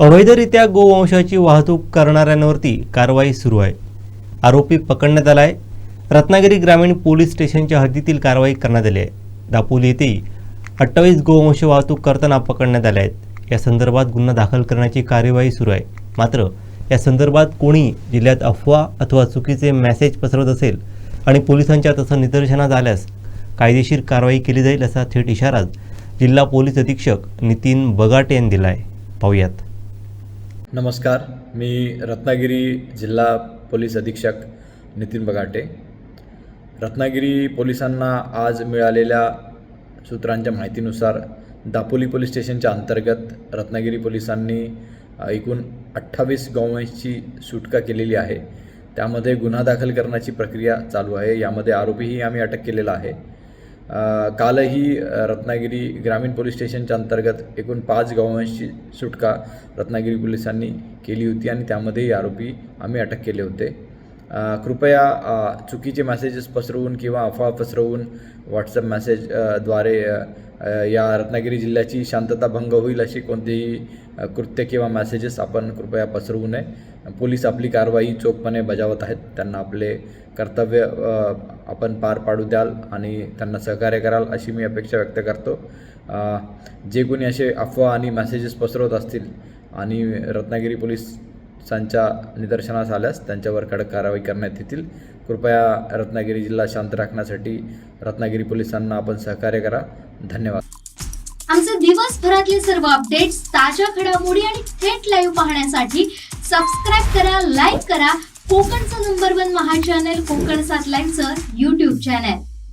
अवैधरित्या गोवंशाची वाहतूक करणाऱ्यांवरती कारवाई सुरू आहे. आरोपी पकडण्यात आला आहे रत्नागिरी ग्रामीण पोलीस स्टेशनच्या हद्दीतील कारवाई करण्यात आली आहे. दापोली येथेही अठ्ठावीस गोवंश वाहतूक करताना पकडण्यात आल्या आहेत. या संदर्भात गुन्हा दाखल करण्याची कार्यवाही सुरू आहे. मात्र या संदर्भात कोणी जिल्ह्यात अफवा अथवा चुकीचे मेसेज पसरवत असेल आणि पोलिसांच्या तसं निदर्शनात आल्यास कायदेशीर कारवाई केली जाईल असा थेट इशारा जिल्हा पोलीस अधीक्षक नितीन बगाटे यांनी दिला आहे पाहूयात. नमस्कार मी रत्नागिरी जिल्हा पोलीस अधीक्षक नितीन बगाटे. रत्नागिरी पोलिसांना आज मिळालेल्या सूत्रांच्या माहितीनुसार दापोली पोलीस स्टेशनच्या अंतर्गत रत्नागिरी पोलिसांनी एकूण अठ्ठावीस गोवंशची सुटका केलेली आहे. त्यामध्ये गुन्हा दाखल करण्याची प्रक्रिया चालू आहे. यामध्ये आरोपीही आम्ही अटक केलेला आहे. कालही रत्नागिरी ग्रामीण पोलीस स्टेशनच्या अंतर्गत एकूण पाच गावांची सुटका रत्नागिरी पोलिसांनी केली होती आणि त्यामध्येही आरोपी आम्ही अटक केले होते. कृपया चुकीचे मेसेजेस पसरवून किंवा अफवा पसरवून व्हॉट्सअप मेसेजद्वारे या रत्नागिरी जिल्ह्याची शांतता भंग होईल अशी कोणतेही कृत्य किंवा मेसेजेस आपण कृपया पसरवू नये. पोलीस आपली कारवाई चोखपणे बजावत आहेत. त्यांना आपले कर्तव्य आपण पार पाडू द्याल आणि त्यांना सहकार्य कराल अशी मी अपेक्षा व्यक्त करतो. जे कोणी असे अफवा आणि मेसेजेस पसरवत असतील आणि रत्नागिरी पोलीस संचा निदर्शनास आल्यास त्यांच्यावर कडक कारवाई करण्यात येतील. कृपया रत्नागिरी जिल्हा शांत राखण्यासाठी रत्नागिरी पोलिसांना आपण सहकार्य करा. धन्यवाद. आमचे दिवसभरातले सर्व अपडेट्स ताज्या घडामोडी आणि थेट लाईव्ह पाहण्यासाठी सबस्क्राईब करा लाईक करा. कोकणचं नंबर वन महा चॅनल कोकण सात लाईनचं युट्यूब चॅनल